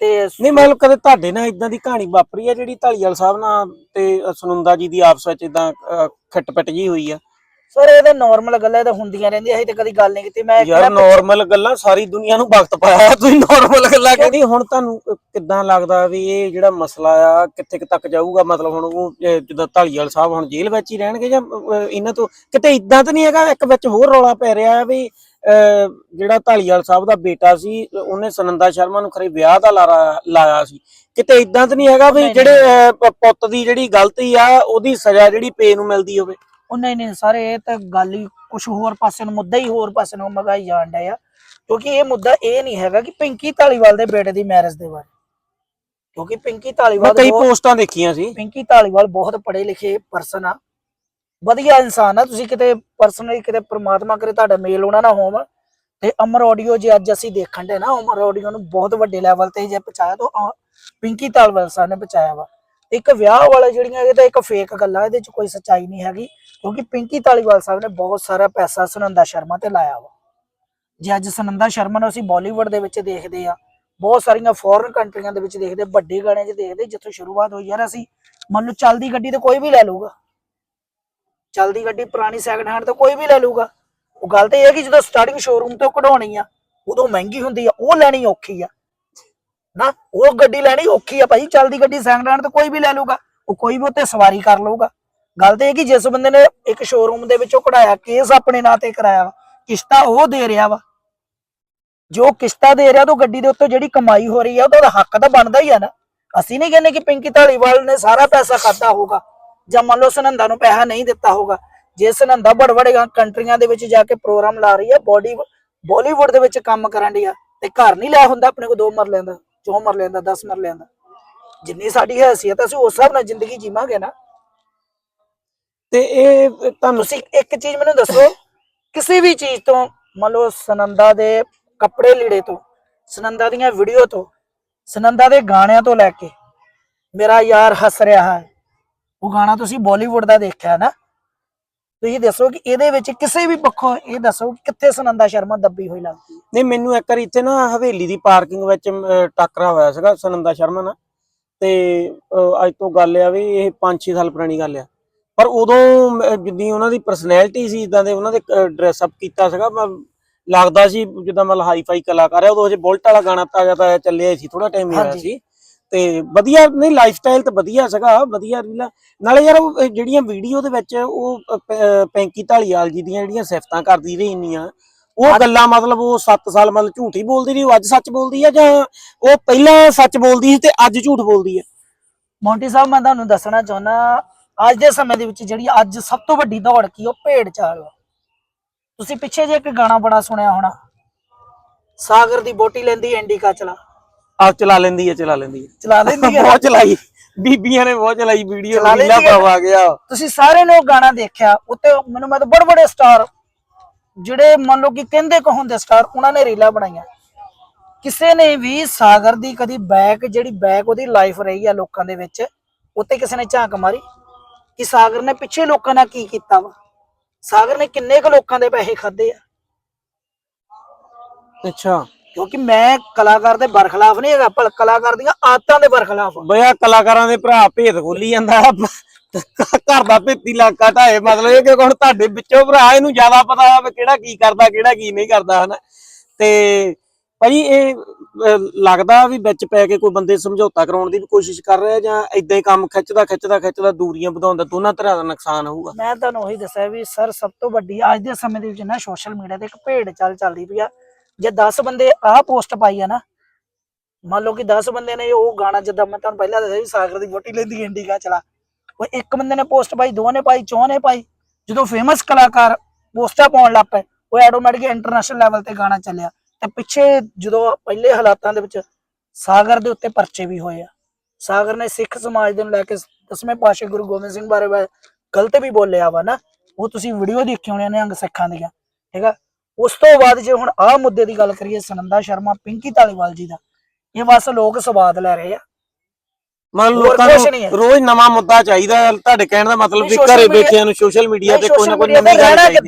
ਤੇ ਨਹੀਂ ਮਤਲਬ ਕਦੇ ਤੁਹਾਡੇ ਨਾਲ ਇਦਾਂ ਦੀ ਕਹਾਣੀ ਵਾਪਰੀ ਆ ਜਿਹੜੀ ਢਾਲੀਵਾਲ ਸਾਹਿਬ ਨਾਲ ਤੇ ਸੁਨੰਦਾ ਜੀ ਦੀ ਆਪਸ ਵਿੱਚ ਇਦਾਂ ਖਿੱਟ ਪਿੱਟ ਜੀ ਹੋਈ ਆ। ਸਰ ਇਹ ਤਾਂ ਨਾਰਮਲ ਗੱਲਾਂ ਇਹ ਤਾਂ ਹੁੰਦੀਆਂ ਰਹਿੰਦੀਆਂ ਅਸੀਂ ਤਾਂ ਕਦੀ ਗੱਲ ਨਹੀਂ ਕੀਤੀ। ਮੈਂ ਯਾਰ ਨਾਰਮਲ ਗੱਲਾਂ ਸਾਰੀ ਦੁਨੀਆ ਨੂੰ ਵਕਤ ਪਾਇਆ ਤੁਸੀਂ ਨਾਰਮਲ ਗੱਲਾਂ ਕਹਿੰਦੀ ਹੁਣ ਤੁਹਾਨੂੰ ਕਿੱਦਾਂ ਲੱਗਦਾ ਵੀ ਇਹ ਜਿਹੜਾ ਮਸਲਾ ਆ ਕਿੱਥੇ ਕੁ ਤੱਕ ਜਾਊਗਾ? ਮਤਲਬ ਹੁਣ ਉਹ ਜਿੱਦਾਂ ਢਾਲੀਵਾਲ ਸਾਹਿਬ ਹੁਣ ਜੇਲ੍ਹ ਵਿੱਚ ਹੀ ਰਹਿਣਗੇ ਜਾਂ ਇਹਨਾਂ ਤੋਂ ਕਿਤੇ ਇਦਾਂ ਤਾਂ ਨਹੀਂ ਹੈਗਾ ਇੱਕ ਵਿੱਚ ਹੋਰ ਰੌਲਾ ਪੈ ਰਿਹਾ ਹੈ ਵੀ ਜਿਹੜਾ ਢਾਲੀਵਾਲ ਸਾਹਿਬ ਦਾ ਬੇਟਾ ਸੀ ਉਹਨੇ ਸੁਨੰਦਾ ਸ਼ਰਮਾ ਨੂੰ ਖਰੇ ਵਿਆਹ ਦਾ ਲਾਰਾ ਲਾਇਆ ਸੀ। ਕਿਤੇ ਇਦਾਂ ਤਾਂ ਨਹੀਂ ਹੈਗਾ ਵੀ ਜਿਹੜੇ ਪੁੱਤ ਦੀ ਜਿਹੜੀ ਗਲਤੀ ਆ ਉਹਦੀ ਸਜ਼ਾ ਜਿਹੜੀ ਪੇ ਨੂੰ ਮਿਲਦੀ ਹੋਵੇ? ਨਹੀਂ ਨਹੀਂ ਸਰ ਇਹ ਤਾਂ ਗੱਲ ਹੀ ਕੁਝ ਹੋਰ ਪਾਸੇ ਨੂੰ ਮੁੱਦਾ ਹੀ ਹੋਰ ਪਾਸੇ ਨੂੰ ਮਗਾਈ ਜਾਣ ਡਿਆ ਆ। ਕਿਉਂਕਿ ਇਹ ਮੁੱਦਾ ਇਹ ਨਹੀਂ ਹੈਗਾ ਕਿ ਪਿੰਕੀ ਧਾਲੀਵਾਲ ਦੇ ਬੇਟੇ ਦੀ ਮੈਰਿਜ ਦੇ ਬਾਰੇ। ਕਿਉਂਕਿ ਪਿੰਕੀ ਧਾਲੀਵਾਲ ਕਈ ਪੋਸਟਾਂ ਦੇਖੀਆਂ ਸੀ। ਪਿੰਕੀ ਧਾਲੀਵਾਲ ਬਹੁਤ ਪੜ੍ਹੇ ਲਿਖੇ ਪਰਸਨ ਆ। ਵਧੀਆ ਇਨਸਾਨ ਆ ਤੁਸੀਂ ਕਿਤੇ ਪਰਸਨਲੀ ਕਿਤੇ ਪ੍ਰਮਾਤਮਾ ਕਰੇ ਤੁਹਾਡਾ ਮੇਲ ਹੋਣਾ ਨਾ ਹੋਵੇ। ਤੇ ਅਮਰ ਆਡੀਓ ਜੇ ਅੱਜ ਅਸੀਂ ਦੇਖਣ ਦੇ ਨਾ ਅਮਰ ਆਡੀਓ ਨੂੰ ਬਹੁਤ ਵੱਡੇ ਲੈਵਲ ਤੇ ਜੇ ਪਹੁੰਚਾਇਆ ਤਾਂ ਪਿੰਕੀ ਧਾਲੀਵਾਲ ਸਾਹਿਬ ਨੇ ਪਹੁੰਚਾਇਆ ਵਾ। ਇੱਕ ਵਿਆਹ ਵਾਲਾ ਜਿਹੜੀਆਂ ਇਹ ਤਾਂ ਇੱਕ ਫੇਕ ਗੱਲਾਂ, ਇਹਦੇ ਚ ਕੋਈ ਸੱਚਾਈ ਨਹੀਂ ਹੈਗੀ, ਕਿਉਂਕਿ ਪਿੰਕੀ ਤਾਲੀਵਾਲ ਸਾਹਿਬ ਨੇ ਬਹੁਤ ਸਾਰਾ ਪੈਸਾ ਸੁਨੰਦਾ ਸ਼ਰਮਾ ਤੇ ਲਾਇਆ ਵਾ। ਜੇ ਅੱਜ ਸੁਨੰਦਾ ਸ਼ਰਮਾ ਨੂੰ ਅਸੀਂ ਬਾਲੀਵੁੱਡ ਦੇ ਵਿੱਚ ਦੇਖਦੇ ਆ ਬਹੁਤ ਸਾਰੀਆਂ ਫੋਰਨ ਕੰਟਰੀਆਂ ਦੇ ਵਿੱਚ ਦੇਖਦੇ, ਵੱਡੇ ਗਾਣਿਆਂ 'ਚ ਦੇਖਦੇ, ਜਿੱਥੋਂ ਸ਼ੁਰੂਆਤ ਹੋਈ ਯਾਰ ਅਸੀਂ, ਮੰਨ ਲਓ ਚੱਲਦੀ ਗੱਡੀ ਤੇ ਕੋਈ ਵੀ ਲੈ ਲਊਗਾ। ਚੱਲਦੀ ਗੱਡੀ ਪੁਰਾਣੀ ਸੈਕੰਡ ਹੈਂਡ ਤੇ ਕੋਈ ਵੀ ਲੈ ਲਊਗਾ। ਉਹ ਗੱਲ ਤੇ ਇਹ ਹੈ ਕਿ ਜਦੋਂ ਸਟਾਰਟਿੰਗ ਸ਼ੋਰੂਮ ਤੋਂ ਕਢਾਉਣੀ ਆ, ਉਦੋਂ ਮਹਿੰਗੀ ਹੁੰਦੀ ਆ, ਉਹ ਲੈਣੀ ਔਖੀ ਆ। ਨਾ, ਉਹ ਗੱਡੀ ਲੈਣੀ ਔਖੀ ਆ ਭਾਈ, ਚੱਲਦੀ ਗੱਡੀ ਸੈਕੰਡ ਹੈਂਡ ਤੇ ਕੋਈ ਵੀ ਲੈ ਲੂਗਾ ਉਹ ਕੋਈ ਵੀ ਉੱਤੇ ਸਵਾਰੀ ਕਰ ਲਊਗਾ। ਗੱਲ ਤੇ ਇਹ ਕਿ ਜਿਸ ਬੰਦੇ ਨੇ ਇੱਕ ਸ਼ੋਰੂਮ ਦੇ ਵਿੱਚੋਂ ਕਢਾਇਆ ਕੇਸ ਆਪਣੇ ਨਾਂ ਤੇ ਕਰਾਇਆ ਵਾ, ਕਿਸ਼ਤਾ ਉਹ ਦੇ ਰਿਹਾ ਵਾ। ਜੋ ਕਿਸ਼ਤਾ ਦੇ ਰਿਹਾ ਤਾਂ ਗੱਡੀ ਦੇ ਉੱਤੇ ਜਿਹੜੀ ਕਮਾਈ ਹੋ ਰਹੀ ਆ, ਉਹਦਾ ਹੱਕ ਤਾਂ ਬਣਦਾ ਹੀ ਆ ਨਾ। ਅਸੀਂ ਨਹੀਂ ਕਹਿੰਦੇ ਕਿ ਪਿੰਕੀ ਢਾਲੀਵਾਲ ਨੇ ਸਾਰਾ ਪੈਸਾ ਖਾਦਾ ਹੋਊਗਾ, ਜਾਂ ਮੰਨ ਲਓ ਸੁਨੰਦਾ ਨੂੰ ਪੈਸਾ ਨਹੀਂ ਦਿੱਤਾ ਹੋਊਗਾ। ਜੇ ਸਨੰਦਾ ਬੜ ਬੜੇਗਾ ਕੰਟਰੀਆਂ ਦੇ ਵਿੱਚ ਜਾ ਕੇ ਪ੍ਰੋਗਰਾਮ ਲਾ ਰਹੀ ਆ, ਬੋਡੀ, ਬਾਲੀਵੁੱਡ ਦੇ ਵਿੱਚ ਕੰਮ ਕਰਨ ਦੀ ਆ, ਤੇ ਘਰ ਨਹੀਂ ਲਿਆ ਹੁੰਦਾ ਆਪਣੇ ਕੋ ਦੋ ਮਰਲਿਆਂ ਦਾ। ਚੌ ਮਰਲਿਆਂ ਦਾ 10 ਮਰਲਿਆਂ ਦਾ ਜਿੰਨੀ ਸਾਡੀ ਹੈਸੀਅਤ ਅਸੀਂ ਉਸ ਹਿਸਾਬ ਨਾਲ ਜ਼ਿੰਦਗੀ ਜੀਵਾਂਗੇ ਨਾ। ਤੇ ਇਹ ਤੁਹਾਨੂੰ ਤੁਸੀਂ ਇੱਕ ਚੀਜ਼ ਮੈਨੂੰ ਦੱਸੋ, ਕਿਸੇ ਵੀ ਚੀਜ਼ ਤੋਂ, ਮੰਨ ਲਓ ਸਨੰਦਾ ਦੇ ਕੱਪੜੇ ਲੀੜੇ ਤੋਂ, ਸਨੰਦਾ ਦੀਆਂ ਵੀਡੀਓ ਤੋਂ, ਸਨੰਦਾ ਦੇ ਗਾਣਿਆਂ ਤੋਂ ਲੈ ਕੇ, ਮੇਰਾ ਯਾਰ ਹੱਸ ਰਿਹਾ ਹੈ। ਉਹ ਗਾਣਾ ਤੁਸੀਂ ਬਾਲੀਵੁੱਡ ਦਾ ਦੇਖਿਆ ਨਾ? ਤੁਸੀਂ ਦੱਸੋ ਕਿ ਇਹਦੇ ਵਿੱਚ ਕਿਸੇ ਵੀ ਪੱਖੋਂ ਇਹ ਦੱਸੋ ਕਿ ਕਿੱਥੇ ਸੁਨੰਦਾ ਸ਼ਰਮਾ ਦੱਬੀ ਹੋਈ ਲੱਗਦੀ ਨਹੀਂ ਮੈਨੂੰ ਇੱਕ ਵਾਰੀ ਇੱਥੇ ਨਾ ਹਵੇਲੀ ਦੀ ਪਾਰਕਿੰਗ ਵਿੱਚ ਟੱਕਰਾ ਹੋਇਆ ਸੀਗਾ ਸੁਨੰਦਾ ਸ਼ਰਮਾ ਨਾਲ। ਤੇ ਅੱਜ ਤੋਂ ਗੱਲ ਆ ਵੀ ਇਹ 5-6 ਸਾਲ ਪੁਰਾਣੀ ਗੱਲ ਆ। ਪਰ ਉਦੋਂ ਜਿੱਦੀ ਉਹਨਾਂ ਦੀ ਪਰਸਨੈਲਿਟੀ ਸੀ ਇਦਾਂ ਦੇ ਉਹਨਾਂ ਦੇ ਡਰੈਸ ਅਪ ਕੀਤਾ ਸੀਗਾ ਲੱਗਦਾ ਸੀ ਜਿੱਦਾਂ ਮਤਲਬ ਹਾਈ ਫਾਈ ਕਲਾਕਾਰ ਆ ਉਦੋਂ ਜੇ ਬੁਲਟ ਵਾਲਾ ਗਾਣਾ ਤਾਜ਼ਾ ਤਾਜ਼ਾ ਚੱਲਿਆ ਸੀ ਥੋੜਾ ਟਾਈਮ ਹੀ ਹੋਇਆ ਹਾਂਜੀ। ਸੀ। ਤੇ ਵਧੀਆ ਨਹੀਂ ਲਾਈਫ ਸਟਾਈਲ ਤਾਂ ਵਧੀਆ ਸੀਗਾ ਵਧੀਆ ਰੀਲਾ ਨਾਲੇ ਯਾਰ ਉਹ, ਜਿਹੜੀਆਂ ਵੀਡੀਓ ਦੇ ਵਿੱਚ ਉਹ ਪੈਂਕੀ ਢਾਲੀਵਾਲ ਜੀ ਦੀਆਂ ਜਿਹੜੀਆਂ ਸਿਫਤਾਂ ਕਰਦੀ ਰਹੀ ਇੰਨੀਆਂ ਉਹ ਗੱਲਾਂ ਮਤਲਬ ਉਹ 7 ਸਾਲ ਮਤਲਬ ਝੂਠ ਹੀ ਬੋਲਦੀ ਰਹੀ ਉਹ ਅੱਜ ਸੱਚ ਬੋਲਦੀ ਆ ਜਾਂ ਉਹ ਪਹਿਲਾਂ ਸੱਚ ਬੋਲਦੀ ਸੀ ਤੇ ਅੱਜ ਝੂਠ ਬੋਲਦੀ ਆ? ਮੌਂਟੀ ਸਾਹਿਬ ਮੈਂ ਤੁਹਾਨੂੰ ਦੱਸਣਾ ਚਾਹੁੰਦਾ ਅੱਜ ਦੇ ਸਮੇਂ ਦੇ ਵਿੱਚ ਜਿਹੜੀ ਅੱਜ ਸਭ ਤੋਂ ਵੱਡੀ ਦੌੜ ਕੀ ਉਹ ਭੇਡ ਚਾਲ ਤੁਸੀਂ ਪਿੱਛੇ ਜੇ ਇੱਕ ਗਾਣਾ ਬੜਾ ਸੁਣਿਆ ਹੋਣਾ ਸਾਗਰ ਦੀ ਬੋਟੀ ਲੈਂਦੀ ਇੰਡੀਕਾ ਚਲਾ ਆ ਚਲਾ ਲੈਂਦੀ ਆ ਚਲਾ ਲੈਂਦੀ ਆ ਚਲਾ ਲੈਂਦੀ ਹੈ। ਬਹੁਤ ਚਲਾਈ। ਬੀਬੀਆਂ ਨੇ ਬਹੁਤ ਚਲਾਈ ਵੀਡੀਓ ਚਲਾ ਰੀਲਾ ਲੈਂਦੀ ਆ। ਪਵਾ ਗਿਆ। ਤੁਸੀਂ ਸਾਰੇ ਨੇ ਉਹ ਗਾਣਾ ਦੇਖਿਆ ਉੱਤੇ ਮੈਨੂੰ ਮੈਂ ਤਾਂ ਬੜੇ ਬੜੇ ਸਟਾਰ ਜਿਹੜੇ ਮੰਨ ਲਓ ਕਿ ਕਹਿੰਦੇ ਕੋ ਹੁੰਦੇ ਸਟਾਰ ਉਹਨਾਂ ਨੇ ਰੀਲਾਂ ਬਣਾਈਆਂ। ਕਿਸੇ ਨੇ ਵੀ ਸਾਗਰ ਦੀ ਕਦੀ ਬੈਕ ਜਿਹੜੀ ਬੈਕ ਉਹਦੀ ਲਾਈਫ ਰਹੀ ਆ ਲੋਕਾਂ ਦੇ ਵਿੱਚ ਉੱਤੇ ਕਿਸੇ ਨੇ ਝਾਂਕ ਮਾਰੀ ਕਿ ਸਾਗਰ ਨੇ ਪਿੱਛੇ ਲੋਕਾਂ ਨਾਲ ਕੀ ਕੀਤਾ ਵਾ? ਸਾਗਰ ਨੇ ਕਿੰਨੇ ਕੁ ਲੋਕਾਂ ਦੇ ਪੈਸੇ ਖਾਦੇ ਆ? ਅੱਛਾ। ਕਿਉਂਕਿ ਮੈਂ ਕਲਾਕਾਰ ਦੇ ਬਰਖਲਾਫ ਨਹੀਂ ਹੈਗਾ ਪਰ ਕਲਾਕਾਰ ਦੀਆਂ ਆਦਤਾਂ ਦੇ ਬਰਖਲਾਫ ਆ ਬਿਆ ਕਲਾਕਾਰਾਂ ਦੇ ਭਰਾ ਭੇਦ ਖੋਲੀ ਜਾਂਦਾ ਘਰ ਦਾ ਭੇਤੀ ਇਲਾਕਾ ਢਾਏ ਮਤਲਬ ਇਹ ਕਿ ਹੁਣ ਤੁਹਾਡੇ ਵਿੱਚੋਂ ਭਰਾ ਇਹਨੂੰ ਜ਼ਿਆਦਾ ਪਤਾ ਆ ਵੀ ਕਿਹੜਾ ਕੀ ਕਰਦਾ ਕਿਹੜਾ ਕੀ ਨਹੀਂ ਕਰਦਾ ਹਨਾ। ਤੇ ਭਾਈ ਇਹ ਅਹ, ਲੱਗਦਾ ਵੀ ਵਿੱਚ ਪੈ ਕੇ ਕੋਈ ਬੰਦੇ ਸਮਝੌਤਾ ਕਰਾਉਣ ਦੀ ਵੀ ਕੋਸ਼ਿਸ਼ ਕਰ ਰਿਹਾ ਜਾਂ ਇਦਾਂ ਹੀ ਕੰਮ ਖਿੱਚਦਾ ਖਿੱਚਦਾ ਖਿੱਚਦਾ ਦੂਰੀਆਂ ਵਧਾਉਂਦਾ ਦੋਨਾਂ ਤਰ੍ਹਾਂ ਦਾ ਨੁਕਸਾਨ ਹੋਊਗਾ? ਮੈਂ ਤੁਹਾਨੂੰ ਉਹੀ ਦੱਸਿਆ ਵੀ ਸਰ ਸਭ ਤੋਂ ਵੱਡੀ ਅੱਜ ਦੇ ਸਮੇਂ ਦੇ ਵਿੱਚ ਨਾ ਸੋਸ਼ਲ ਮੀਡੀਆ ਤੇ ਇੱਕ ਭੇਡ ਚਾਲ ਚੱਲਦੀ ਪਈ ਆ। ਜੇ 10 ਬੰਦੇ ਆਹ ਪੋਸਟ ਪਾਈ ਆ ਨਾ, ਮੰਨ ਲਓ ਕਿ 10 ਬੰਦੇ ਨੇ ਉਹ ਗਾਣਾ ਜਿੱਦਾਂ ਮੈਂ ਤੁਹਾਨੂੰ ਪਹਿਲਾਂ ਦੱਸਿਆ ਵੀ ਸਾਗਰ ਦੀ ਵੋਟੀ ਲੈਂਦੀ ਇੰਡੀਕਾ, ਚਲਾ। ਉਹ ਇੱਕ ਬੰਦੇ ਨੇ ਪੋਸਟ ਪਾਈ, ਦੋ ਨੇ ਪਾਈ, ਚੌਂ ਨੇ ਪਾਈ। ਜਦੋਂ ਫੇਮਸ ਕਲਾਕਾਰ ਪੋਸਟਾਂ ਪਾਉਣ ਲੱਗ ਪਏ, ਉਹ ਆਟੋਮੈਟਿਕ ਇੰਟਰਨੈਸ਼ਨਲ ਲੈਵਲ ਤੇ ਗਾਣਾ ਚੱਲਿਆ। ਤੇ ਪਿੱਛੇ ਜਦੋਂ ਪਹਿਲੇ ਹਾਲਾਤਾਂ ਦੇ ਵਿੱਚ ਸਾਗਰ ਦੇ ਉੱਤੇ ਪਰਚੇ ਵੀ ਹੋਏ ਆ। ਸਾਗਰ ਨੇ ਸਿੱਖ ਸਮਾਜ ਦੇ ਨੂੰ ਲੈ ਕੇ ਦਸਵੇਂ ਪਾਤਸ਼ਾਹ ਗੁਰੂ ਗੋਬਿੰਦ ਸਿੰਘ ਬਾਰੇ ਗਲਤ ਵੀ ਬੋਲਿਆ ਵਾ ਨਾ। ਉਹ ਤੁਸੀਂ ਵੀਡੀਓ ਦੇਖੀ ਹੋਣੀ ਨੇ ਅੰਗ ਸਿੱਖਾਂ ਦੀਆਂ, ਠੀਕ ਆ? ਉਸ ਤੋਂ ਬਾਅਦ ਜੇ ਹੁਣ ਆਹ ਮੁੱਦੇ ਦੀ ਗੱਲ ਕਰੀਏ ਸੁਨੰਦਾ ਸ਼ਰਮਾ ਪਿੰਕੀ ਧਾਲੀਵਾਲ ਜੀ ਦਾ ਇਹ ਬਸ ਲੋਕ ਸਵਾਦ ਲੈ ਰਹੇ ਆ। ਹੋਰ ਲੋਕਾਂ। ਨੂੰ ਰੋਜ਼ ਨਵਾਂ ਮੁੱਦਾ ਚਾਹੀਦਾ। ਤੁਹਾਡੇ ਕਹਿਣ ਦਾ ਮਤਲਬ ਵੀ ਘਰੇ ਬੈਠਿਆਂ ਨੂੰ ਸੋਸ਼ਲ ਮੀਡੀਆ ਤੇ ਕੋਈ ਨਾ ਕੋਈ ਨਵੀਂ ਗੱਲ ਚਾਹੀਦੀ।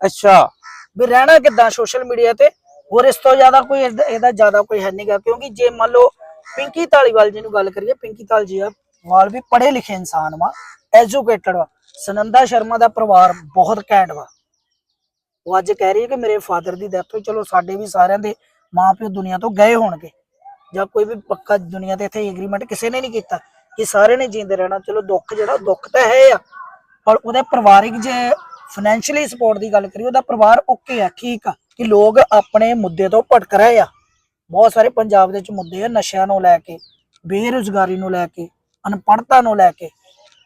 ਅੱਛਾ। ਵੀ ਰਹਿਣਾ ਕਿੱਦਾਂ ਸੋਸ਼ਲ ਮੀਡੀਆ ਤੇ? ਹੋਰ ਇਸ ਤੋਂ ਜ਼ਿਆਦਾ ਕੋਈ ਇਹਦਾ- ਜ਼ਿਆਦਾ ਕੋਈ ਹੈ ਨਹੀਂਗਾ ਕਿਉਂਕਿ ਜੇ ਮੰਨ ਲਓ ਪਿੰਕੀ ਧਾਲੀਵਾਲ ਜੀ ਨੂੰ ਗੱਲ ਕਰੀਏ ਪਿੰਕੀ ਧਾਲ ਜੀ ਆ ਵਾਲ ਵੀ ਪੜ੍ਹੇ ਲਿਖੇ ਇਨਸਾਨ ਵਾ ਐਜੂਕੇਟਡ ਵਾ। ਸੁਨੰਦਾ ਸ਼ਰਮਾ ਦਾ ਪਰਿਵਾਰ ਬਹੁਤ ਘੈਂਟ ਵਾ। ਉਹ ਅੱਜ ਕਹਿ ਰਹੀ ਹੈ ਕਿ ਮੇਰੇ ਫਾਦਰ ਦੀ ਡੈਥ ਹੋਈ। ਚਲੋ ਸਾਡੇ ਵੀ ਸਾਰਿਆਂ ਦੇ ਮਾਪਿਓ ਦੁਨੀਆ ਤੋਂ ਗਏ ਹੋਣਗੇ। ਜਾਂ ਕੋਈ ਵੀ ਪੱਕਾ ਦੁਨੀਆ ਤੇ ਇੱਥੇ ਐਗਰੀਮੈਂਟ ਕਿਸੇ ਨੇ ਨਹੀਂ ਕੀਤਾ ਕਿ ਸਾਰਿਆਂ ਨੇ ਜਿੰਦੇ ਰਹਿਣਾ। ਚਲੋ ਦੁੱਖ ਜਿਹੜਾ, ਦੁੱਖ ਤਾਂ ਹੈ ਆ। ਪਰ ਉਹਦੇ ਪਰਿਵਾਰਿਕ ਜੇ ਫਾਈਨੈਂਸ਼ੀਅਲੀ ਸਪੋਰਟ ਦੀ ਗੱਲ ਕਰੀਏ, ਉਹਦਾ ਪਰਿਵਾਰ ਓਕੇ ਆ, ਠੀਕ ਆ ਕਿ ਲੋਕ ਆਪਣੇ ਮੁੱਦੇ ਤੋਂ ਭਟਕ ਰਹੇ ਆ। ਬਹੁਤ ਸਾਰੇ ਪੰਜਾਬ ਦੇ ਵਿੱਚ ਮੁੱਦੇ ਆ, ਨਸ਼ਿਆਂ ਨੂੰ ਲੈ ਕੇ, ਬੇਰੁਜ਼ਗਾਰੀ ਨੂੰ ਲੈ ਕੇ, ਅਨਪੜ੍ਹਤਾ ਨੂੰ ਲੈ ਕੇ,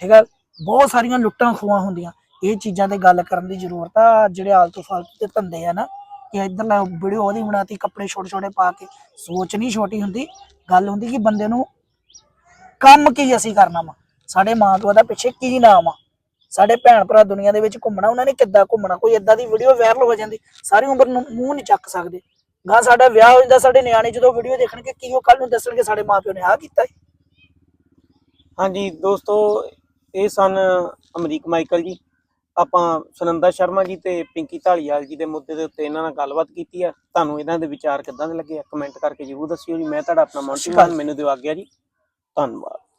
ਠੀਕ ਆ? ਬਹੁਤ ਸਾਰੀਆਂ ਲੁੱਟਾਂ ਖੋਹਾਂ ਹੁੰਦੀਆਂ। ਇਹ ਚੀਜ਼ਾਂ ਤੇ ਗੱਲ ਕਰਨ ਦੀ ਜ਼ਰੂਰਤ ਆ, ਜਿਹੜੇ ਆਲਤੂ ਫਾਲਤੂ ਤੇ ਧੰਦੇ ਆ ਨਾ, ਕਿ ਇੱਧਰ ਲੈ ਵੀਡੀਓ ਉਹਦੀ ਬਣਾਤੀ ਕੱਪੜੇ ਛੋਟੇ ਛੋਟੇ ਪਾ ਕੇ, ਸੋਚ ਨਹੀਂ ਛੋਟੀ ਹੁੰਦੀ, ਗੱਲ ਹੁੰਦੀ ਕਿ ਬੰਦੇ ਨੂੰ ਕੰਮ ਕੀ ਅਸੀਂ ਕਰਨਾ ਵਾ, ਸਾਡੇ ਮਾਂ ਪਿਓ ਦਾ ਪਿੱਛੇ ਕੀ ਨਾਮ ਆ, ਸਾਡੇ ਭੈਣ ਭਰਾ ਦੁਨੀਆ ਦੇ ਵਿੱਚ ਘੁੰਮਣਾ, ਉਹਨਾਂ ਨੇ ਕਿੱਦਾਂ ਘੁੰਮਣਾ, ਕੋਈ ਏਦਾਂ ਦੀ ਵੀਡੀਓ ਵਾਇਰਲ ਹੋ ਜਾਂਦੀ, ਸਾਰੀ ਉਮਰ ਨੂੰ ਮੂੰਹ ਨਹੀਂ ਚੱਕ ਸਕਦੇ ਗਾਂ ਸਾਡਾ ਵਿਆਹ ਹੋ ਜਾਂਦਾ, ਸਾਡੇ ਨਿਆਣੇ ਜਦੋਂ ਵੀਡੀਓ ਦੇਖਣਗੇ, ਕੀ ਉਹ ਕੱਲ ਨੂੰ ਦੱਸਣਗੇ, ਸਾਡੇ ਮਾਂ ਪਿਓ ਨੇ ਆਹ ਕੀਤਾ ਹਾਂਜੀ, ਦੋਸਤੋ, ਇਹ ਸਨ ਅਮਰੀਕ ਮਾਈਕਲ ਜੀ। ਆਪਾਂ ਸੁਨੰਦਾ ਸ਼ਰਮਾ ਜੀ ਤੇ ਪਿੰਕੀ ਢਾਲੀਵਾਲ ਜੀ ਦੇ ਮੁੱਦੇ ਦੇ ਉੱਤੇ ਇਹਨਾਂ ਨਾਲ ਗੱਲਬਾਤ ਕੀਤੀ ਆ। ਤੁਹਾਨੂੰ ਇਹਨਾਂ ਦੇ ਵਿਚਾਰ ਕਿੱਦਾਂ ਦੇ ਲੱਗੇ ਆ? ਕਮੈਂਟ ਕਰਕੇ ਜਰੂਰ ਦੱਸਿਓ ਜੀ। ਮੈਂ ਤੁਹਾਡਾ ਆਪਣਾ ਮੌਂਟੀ ਸ਼ੁਕਰੀਆ। ਮਾਨ ਮੈਨੂੰ ਦਿਓ ਆਗਿਆ ਜੀ। ਧੰਨਵਾਦ।